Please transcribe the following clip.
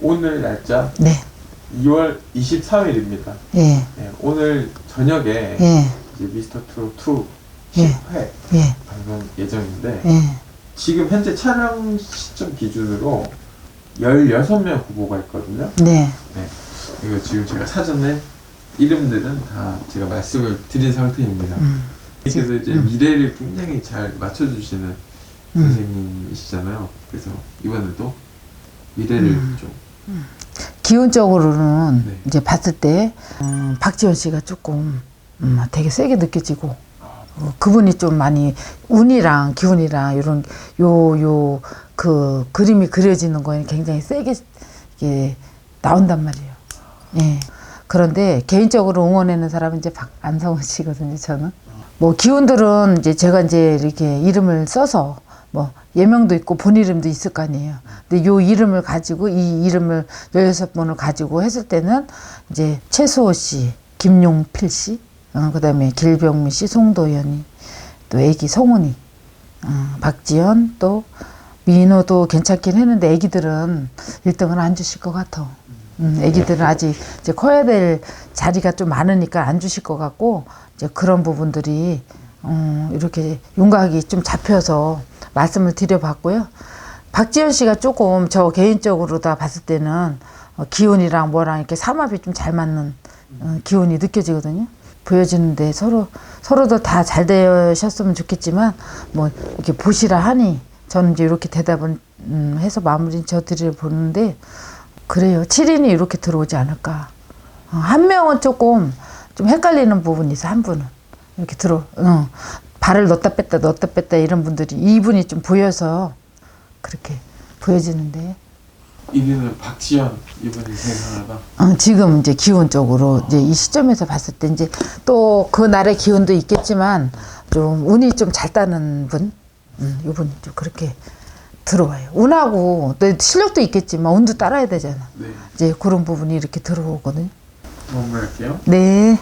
오늘 날짜 네. 2월 24일입니다. 예. 오늘 저녁에 예. 이제 미스터 트롯 2 예. 10회 예. 방송 예정인데 예. 지금 현재 촬영 시점 기준으로 16명 후보가 있거든요. 네. 네. 이거 지금 제가 사전에 이름들은 다 제가 말씀을 드린 상태입니다. 음. 그래서 이제 음. 미래를 굉장히 잘 맞춰주시는 음. 선생님이시잖아요. 그래서 이번에도 미래를 음. 좀 기운적으로는 네. 이제 봤을 때 음, 박지원 씨가 조금 음, 되게 세게 느껴지고 어, 그분이 좀 많이 운이랑 기운이랑 이런 요 요 그 그림이 그려지는 거에 굉장히 세게 이게 나온단 말이에요. 예. 그런데 개인적으로 응원하는 사람은 이제 박 안성훈 씨거든요. 저는 뭐 기운들은 이제 제가 이제 이렇게 이름을 써서 뭐 예명도 있고 본 이름도 있을 거 아니에요. 근데 요 이름을 가지고 이 이름을 16번을 가지고 했을 때는 이제 최수호 씨, 김용필 씨, 어, 그다음에 길병미 씨, 송도연이 또 애기 성훈이, 어, 박지연 또 민호도 괜찮긴 했는데 애기들은 1등은 안 주실 것 같아. 음, 애기들은 아직 이제 커야 될 자리가 좀 많으니까 안 주실 것 같고 이제 그런 부분들이 음, 이렇게 윤곽이 좀 잡혀서 말씀을 드려봤고요. 박지현 씨가 조금 저 개인적으로 다 봤을 때는 어, 기운이랑 뭐랑 이렇게 삼합이 좀 잘 맞는 어, 기운이 느껴지거든요. 보여지는데 서로 서로도 다 잘 되셨으면 좋겠지만 뭐 이렇게 보시라 하니 저는 이제 이렇게 대답을 음, 해서 마무리 저 드려 보는데 그래요. 7인이 이렇게 들어오지 않을까. 어, 한 명은 조금 좀 헷갈리는 부분이 있어, 한 분은. 이렇게 들어, 어, 발을 넣었다 뺐다 넣었다 뺐다 이런 분들이 이분이 좀 보여서 그렇게 보여지는데. 1위는 박지현 이분이 생각하다. 어, 지금 이제 기운적으로 이제 이 시점에서 봤을 때 이제 또 그 날의 기운도 있겠지만 좀 운이 좀 잘 따는 분, 음, 이분이 좀 그렇게 들어와요. 운하고 또 실력도 있겠지만 운도 따라야 되잖아. 네. 이제 그런 부분이 이렇게 들어오거든요. 마무리할게요. 네.